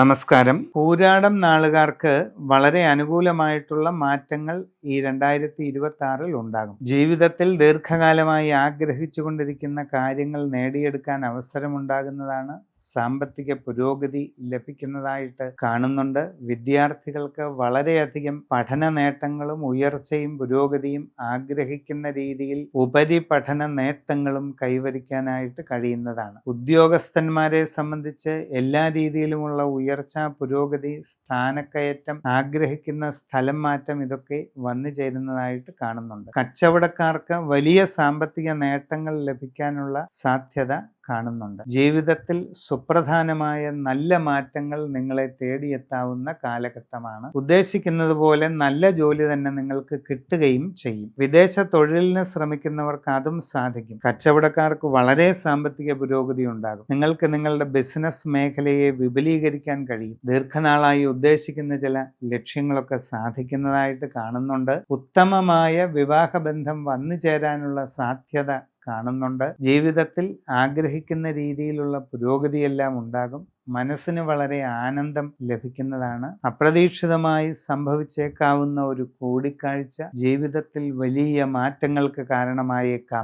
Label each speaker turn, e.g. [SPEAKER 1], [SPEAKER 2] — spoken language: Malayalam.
[SPEAKER 1] നമസ്കാരം. പൂരാടം നാളുകാർക്ക് വളരെ അനുകൂലമായിട്ടുള്ള മാറ്റങ്ങൾ ഈ രണ്ടായിരത്തി ഇരുപത്തി ആറിൽ ഉണ്ടാകും. ജീവിതത്തിൽ ദീർഘകാലമായി ആഗ്രഹിച്ചുകൊണ്ടിരിക്കുന്ന കാര്യങ്ങൾ നേടിയെടുക്കാൻ അവസരമുണ്ടാകുന്നതാണ് സാമ്പത്തിക പുരോഗതി ലഭിക്കുന്നതായിട്ട് കാണുന്നുണ്ട്. വിദ്യാർത്ഥികൾക്ക് വളരെയധികം പഠന നേട്ടങ്ങളും ഉയർച്ചയും പുരോഗതിയും ആഗ്രഹിക്കുന്ന രീതിയിൽ ഉപരിപഠന നേട്ടങ്ങളും കൈവരിക്കാനായിട്ട് കഴിയുന്നതാണ്. ഉദ്യോഗസ്ഥന്മാരെ സംബന്ധിച്ച് എല്ലാ രീതിയിലുമുള്ള ഉയർച്ച പുരോഗതി സ്ഥാനക്കയറ്റം ആഗ്രഹിക്കുന്ന സ്ഥലം മാറ്റം ഇതൊക്കെ വന്നു ചേരുന്നതായിട്ട് കാണുന്നുണ്ട്. കച്ചവടക്കാർക്ക് വലിയ സാമ്പത്തിക നേട്ടങ്ങൾ ലഭിക്കാനുള്ള സാധ്യത കാണുന്നുണ്ട്. ജീവിതത്തിൽ സുപ്രധാനമായ നല്ല മാറ്റങ്ങൾ നിങ്ങളെ തേടിയെത്താവുന്ന കാലഘട്ടമാണ്. ഉദ്ദേശിക്കുന്നത് പോലെ നല്ല ജോലി തന്നെ നിങ്ങൾക്ക് കിട്ടുകയും ചെയ്യും. വിദേശ തൊഴിലിന് ശ്രമിക്കുന്നവർക്ക് അതും സാധിക്കും. കച്ചവടക്കാർക്ക് വളരെ സാമ്പത്തിക പുരോഗതി ഉണ്ടാകും. നിങ്ങൾക്ക് നിങ്ങളുടെ ബിസിനസ് മേഖലയെ വിപുലീകരിക്കാൻ കഴിയും. ദീർഘനാളായി ഉദ്ദേശിക്കുന്ന ചില ലക്ഷ്യങ്ങളൊക്കെ സാധിക്കുന്നതായിട്ട് കാണുന്നുണ്ട്. ഉത്തമമായ വിവാഹബന്ധം വന്നു ചേരാനുള്ള സാധ്യത കാണുന്നുണ്ട്. ജീവിതത്തിൽ ആഗ്രഹിക്കുന്ന രീതിയിലുള്ള പുരോഗതിയെല്ലാം ഉണ്ടാകും. മനസ്സിന് വളരെ ആനന്ദം ലഭിക്കുന്നതാണ്. അപ്രതീക്ഷിതമായി സംഭവിച്ചേക്കാവുന്ന ഒരു കൂടിക്കാഴ്ച ജീവിതത്തിൽ വലിയ മാറ്റങ്ങൾക്ക് കാരണമായേക്കാം.